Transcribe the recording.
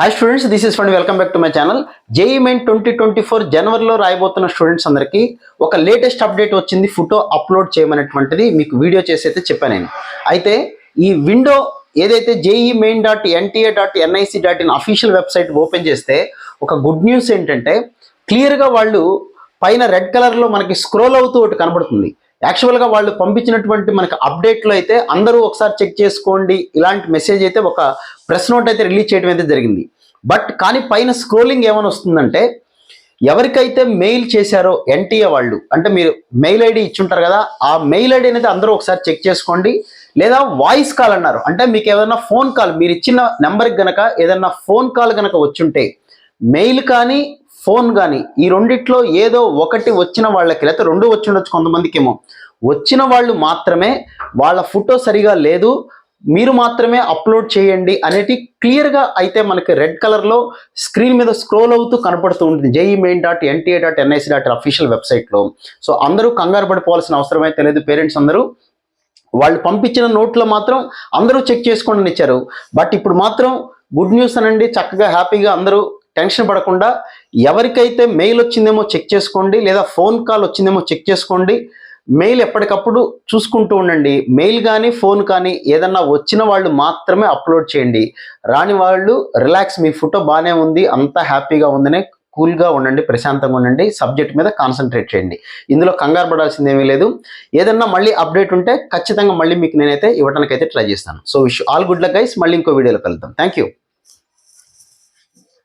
Hi students this is fund welcome back to my channel JE main twenty twenty four జనవరిలో రాయబోతున్న students అందరికీ ఒక latest update వచ్చింది. Photo upload చేయమనేటువంటిది మీకు వీడియో చేసి అయితే చెప్పాను నేను. అయితే ఈ విండో ఏదైతే JE main dot NTA dot NIC dot in official website open చేస్తే ఒక గుడ్ న్యూస్ ఏంటంటే క్లియర్గా వాళ్ళు పైన రెడ్ కలర్లో మనకి స్క్రోల్ అవుతూ ఒకటి కనబడుతుంది. యాక్చువల్గా వాళ్ళు పంపించినటువంటి మనకి అప్డేట్లో అయితే అందరూ ఒకసారి చెక్ చేసుకోండి. ఇలాంటి మెసేజ్ అయితే ఒక ప్రెస్ నోట్ అయితే రిలీజ్ చేయడం అయితే జరిగింది. బట్ కానీ పైన స్క్రోలింగ్ ఏమైనా వస్తుందంటే ఎవరికైతే మెయిల్ చేశారో ఎన్టీఏ వాళ్ళు అంటే మీరు మెయిల్ ఐడి ఇచ్చుంటారు కదా ఆ మెయిల్ ఐడి అనేది అందరూ ఒకసారి చెక్ చేసుకోండి. లేదా వాయిస్ కాల్ అన్నారు. అంటే మీకు ఏదైనా ఫోన్ కాల్ మీరు ఇచ్చిన నెంబర్కి గనక ఏదైనా ఫోన్ కాల్ గనక వచ్చుంటే మెయిల్ కానీ ఫోన్ కానీ ఈ రెండిట్లో ఏదో ఒకటి వచ్చిన వాళ్ళకి లేకపోతే రెండు వచ్చి ఉండొచ్చు కొంతమందికేమో. వచ్చిన వాళ్ళు మాత్రమే వాళ్ళ ఫోటో సరిగా లేదు మీరు మాత్రమే అప్లోడ్ చేయండి అనేటి క్లియర్గా అయితే మనకి రెడ్ కలర్లో స్క్రీన్ మీద స్క్రోల్ అవుతూ కనపడుతూ ఉంటుంది. JE main dot NTA dot NIC dot official వెబ్సైట్లో సో అందరూ కంగారు పడిపోవాల్సిన అవసరమే తెలియదు లేదు పేరెంట్స్ అందరూ. వాళ్ళు పంపించిన నోట్లో మాత్రం అందరూ చెక్ చేసుకోండి ఇచ్చారు. బట్ ఇప్పుడు మాత్రం గుడ్ న్యూస్ అనండి. చక్కగా హ్యాపీగా అందరూ టెన్షన్ పడకుండా ఎవరికైతే మెయిల్ వచ్చిందేమో చెక్ చేసుకోండి లేదా ఫోన్ కాల్ వచ్చిందేమో చెక్ చేసుకోండి. మెయిల్ ఎప్పటికప్పుడు చూసుకుంటూ ఉండండి. మెయిల్ కానీ ఫోన్ కానీ ఏదన్నా వచ్చిన వాళ్ళు మాత్రమే అప్లోడ్ చేయండి. రాని వాళ్ళు రిలాక్స్ మీ ఫోటో బాగానే ఉంది అంతా హ్యాపీగా ఉందనే కూల్గా ఉండండి ప్రశాంతంగా ఉండండి సబ్జెక్ట్ మీద కాన్సన్ట్రేట్ చేయండి. ఇందులో కంగారు పడాల్సింది ఏమీ లేదు. ఏదన్నా మళ్ళీ అప్డేట్ ఉంటే ఖచ్చితంగా మళ్ళీ మీకు నేనైతే ఇవ్వడానికి అయితే ట్రై చేస్తాను so wish all good luck guys మళ్ళీ ఇంకో వీడియోలో కలుద్దాం. Thank you